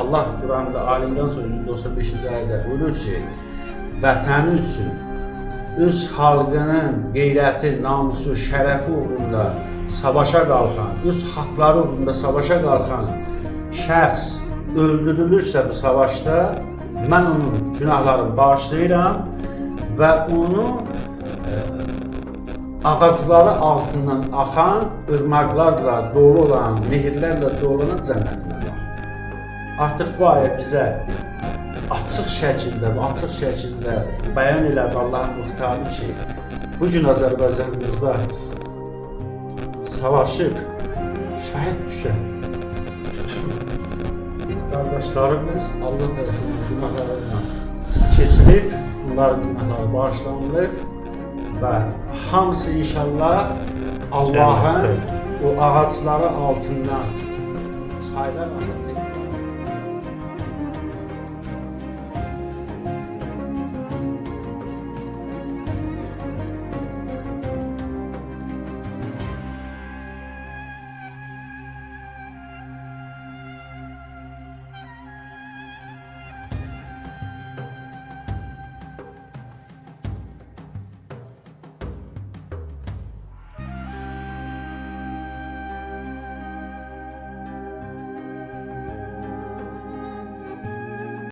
Allah Quranda alimdən sonra 195-ci ayədə buyurur ki, vətəni üçün öz xalqının qeyrəti, namusu, şərəfi uğrunda savaşa qalxan, öz haqları uğrunda savaşa qalxan şəxs öldürülürsə bu savaşda mən onun günahlarını bağışlayıram və onu e, ağacları altından axan ırmaqlarla dolu olan, nehirlərlə dolu olan cənnətinə bax. Artıq bu ayə bizə açıq şəkildə, açıq şəkildə bəyan elədi Allahın muhtarı ki, bu gün Azərbaycanımızda savaşıb şəhid düşən qardaşlarımız Allah tərəfindən günahlarından keçilib, bunların günahları bağışlanılıb və hamısı inşallah Allahın o ağacları altından çaylar altında